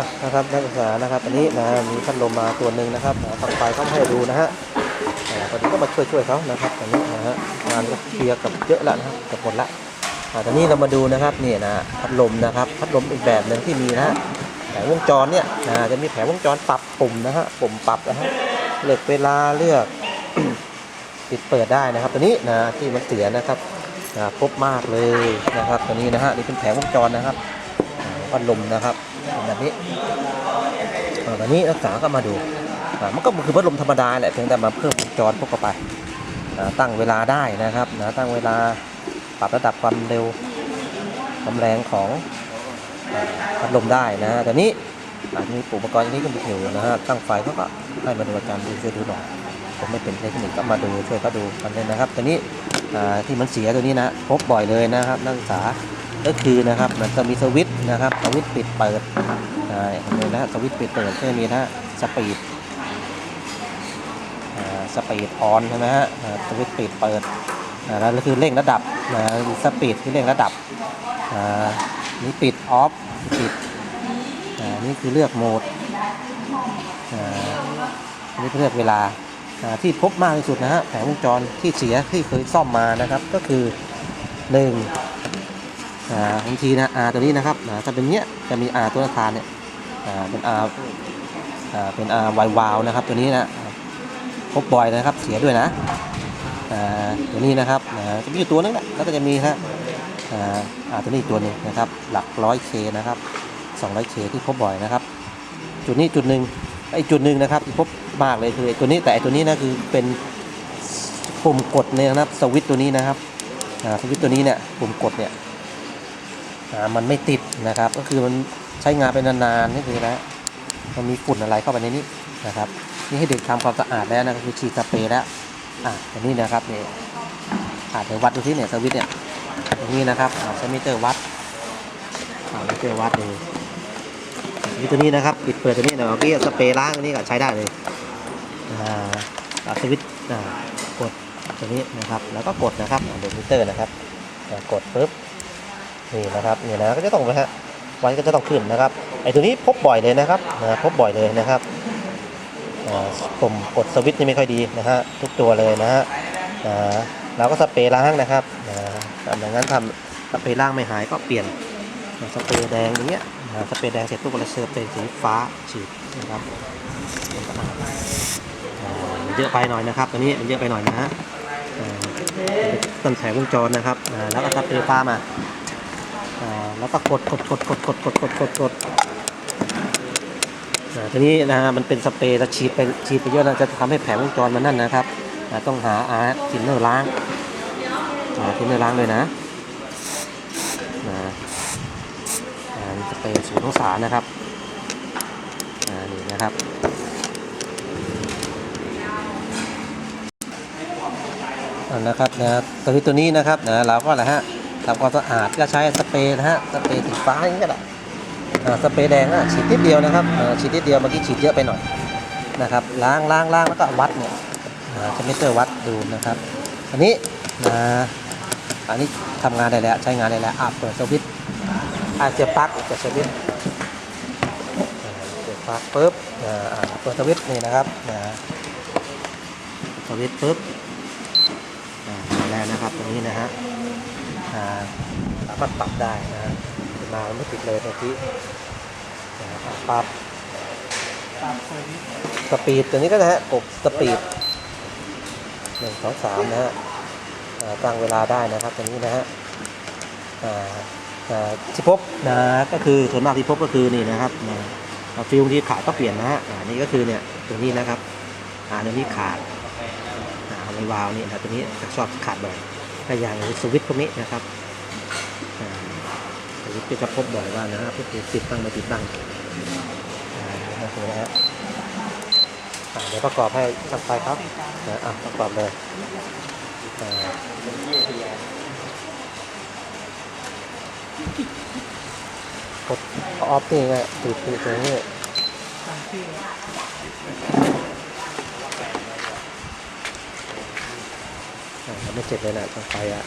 อะนะครับนักศึกษานะครับอันนี้นะมีพัดลมมาตัวหนึ่งนะครับอ่าฝั่งไฟเขาให้ดูนะฮะตอนนี้ก็มาช่วยช่วยเขานะครับตอนนี้นะฮะงานก็เคลียร์กับเยอะแล้วนะครับกับหมดละตอนนี้เรามาดูนะครับนี่นะพัดลมนะครับพัดลมอีกแบบหนึ่งที่มีนะฮะแผงวงจรเนี่ยนะจะมีแผงวงจรปรับปุ่มนะฮะปุ่มปรับนะฮะเลือกเวลาเลือกปิดเปิดได้นะครับ ตัวนี้นะที่มันเสียนะครับนะพบมากเลยนะครับ ตัวนี้นะฮะนี่เป็นแผงวงจรนะครับพัดลมนะครับ แบบนี้อ่าตอนนี้นักศึกษาก็มาดูอ่ามันก็คือพัดลมธรรมดาแหละเพียงแต่มาเพิ่มวงจรพวกเข้าไปตั้งเวลาได้นะครับนะตั้งเวลาปรับระดับความเร็วความแรงของพัดลมได้นะแต่นี้อาจจะมีอุปกรณ์อย่างนี้ก็มีอยู่นะฮะตั้งไฟเขาก็ให้มาดูอาจารย์ดูช่วยดูหน่อยผมไม่เป็นเทคนิคก็มาดูช่วยเขาดูกันเลยนะครับตัวนี้ที่มันเสียตัวนี้นะพบบ่อยเลยนะครับนักศึกษา ก็คือนะครับมันจะมีสวิตช์นะครับสวิตช์ปิดเปิดอ่เห็นเลยนะสวิตช์ปิดเปิดก็จะมีนะสปีดสปีดออนใช่ไหมฮะสวิตช์ปิดเปิดแล้วก็คือเร่งระดับนะสปีดคือเร่งระดับอ่านี่ปิดออฟปิดอ่านี่คือเลือกโหมดอ่านี่เลือกเวลาอ่าที่พบมากที่สุดนะฮะแผงวงจรที่เสียที่เคยซ่อมมานะครับก็คือ1นึ่ง บางทีนะ R ตัวนี้นะครับอ่าจะเป็นเนี้ยจะมี R ตัวอาคารเนี่ยเป็น R อ่าเป็น R วายวาวนะครับ ตัวนี้นะพบบ่อยนะครับเสียด้วยนะตัวนี้นะครับจะมีอยู่ตัวนึงแหละแล้วก็จะมีฮะอาอ่าตัวนี้อีกตัวหนึงนะครับ หลักร้อยเคนะครับ200เคที่พบบ่อยนะครับ จุดนี้จุดหนึ่งไอ้จุดหนึ่งนะครับที่พบมากเลยคือไอ้ตัวนี้แต่ไอ้ตัวนี้นะคือเป็นปุ่มกดเนี่ยนะครับสวิตตัวนี้นะครับสวิตตัวนี้เนี่ยปุ่มกดเนี่ย มันไม่ติดนะครับ ก็คือมันใช้งานไปนานๆนี่คือนะมันมีฝุ่นอะไรเข้าไปในนี้นะครับ นี่ให้เด็กทำความสะอาดแล้วนะก็คือฉีดสเปรย์แล้วอะอันนี้นะครับเนี่ยอาจจะวัดดูที่เนี่ยสวิตเนี่ยตรงนี้นะครับอ่าใช้มิเตอร์วัดอ่ามิเตอร์วัดดูนี่ตัวนี้นะครับปิดเปิดตัวนี้นะเมื่อกี้สเปรย์ล้างตัวนี้ก็ใช้ได้เลยอ่าตัดสวิตอ่ากดตัวนี้นะครับ แล้วก็กดนะครับเดมิเตอร์นะครับกดปุ๊บ นี่นะครับเนี่ยนะก็จะต้องนะฮะวันก็จะต้องขึ้นนะครับไอ้ตัวนี้พบบ่อยเลยนะครับนะพบบ่อยเลยนะครับปุ่มกดสวิตช์นี่ไม่ค่อยดีนะฮะทุกตัวเลยนะฮะเราก็สเปรย์ล้างนะครับอ่าถ้าอย่างนั้นทำสเปรย์ล้างไม่หายก็เปลี่ยนสเปรย์แดงอย่างเงี้ยนะสเปรย์แดงเสร็จปุ๊บเราเสิร์ฟเป็นสีฟ้าฉีดนะครับมันเยอะไปหน่อยนะครับตัวนี้มันเยอะไปหน่อยนะฮะต้นแผงวงจรนะครับแล้วก็สเปรย์ฟ้ามา แล้วก็กดกดกดกดกดกดกดกดกดทีนี้นะฮะมันเป็นสเปรย์เราฉีดไปฉีดไปเยอะนะจะทำให้แผงวงจรมันนั่นนะครับต้องหาอาร์ทินเนอร์ล้างอาทินเนอร์ล้างเลยนะนะอ่านี่จะเป็นศูนย์องศานะครับอ่านี่นะครับนะครับนะตัวนี้ตัวนี้นะครับนะเราก็นะไรฮะ ทำความสะอาดก็ใช้สเปรย์นะฮะสเปรย์สีฟ้าอย่างนี้ก็ได้สเปรย์แดงอะฉีดนิดเดียวนะครับอ่าฉีดนิดเดียวเมื่อกี้ฉีดเยอะไปหน่อยนะครับล้างล้างล้างแล้วก็วัดเนี่ยอ่าใช้มิเตอร์วัดดูนะครับ อันนี้นะอันนี้ทำงานได้แล้วใช้งานได้แล้วอะเปิดสวิตช์อาจจะปลั๊กจะสวิตช์เปิดปลั๊กปุ๊บอ่าเปิดสวิตช์นี่นะครับนะสวิตช์ปุ๊บอ่ามาแล้วนะครับตรงนี้นะฮะ อ่าสามารถปรับได้นะฮะมาไม่ติดเลยเมื่อกี้ปรับสปีดตัวนี้ก็นะฮะกดสปีดหนึ่งสองสามนะฮะตั้งเวลาได้นะครับตัวนี้นะฮะที่พบนะก็คือส่วนมากที่พบก็คือนี่นะครับนะฟิลที่ขาดก็เปลี่ยนนะฮะนี่ก็คือเนี่ยตัวนี้นะครับอ่าตัวนี้ขาดอ่าในวาล์วนี่นะตัวนี้ชอบขาดบ่อย ก็อย่างสวิตช์พวกนี้นะครับสวิตช์ก็จะพบบ่อยว่านะฮะพวกติดตั้งไม่ติดตั้งโอเคนะฮะเดี๋ยวประกอบให้ช่างไฟครับนะอะประกอบเลยกดออฟนี่ไงติดติดตรงนี้อ่า ไม่เจ็บเลยนะทางไฟอะ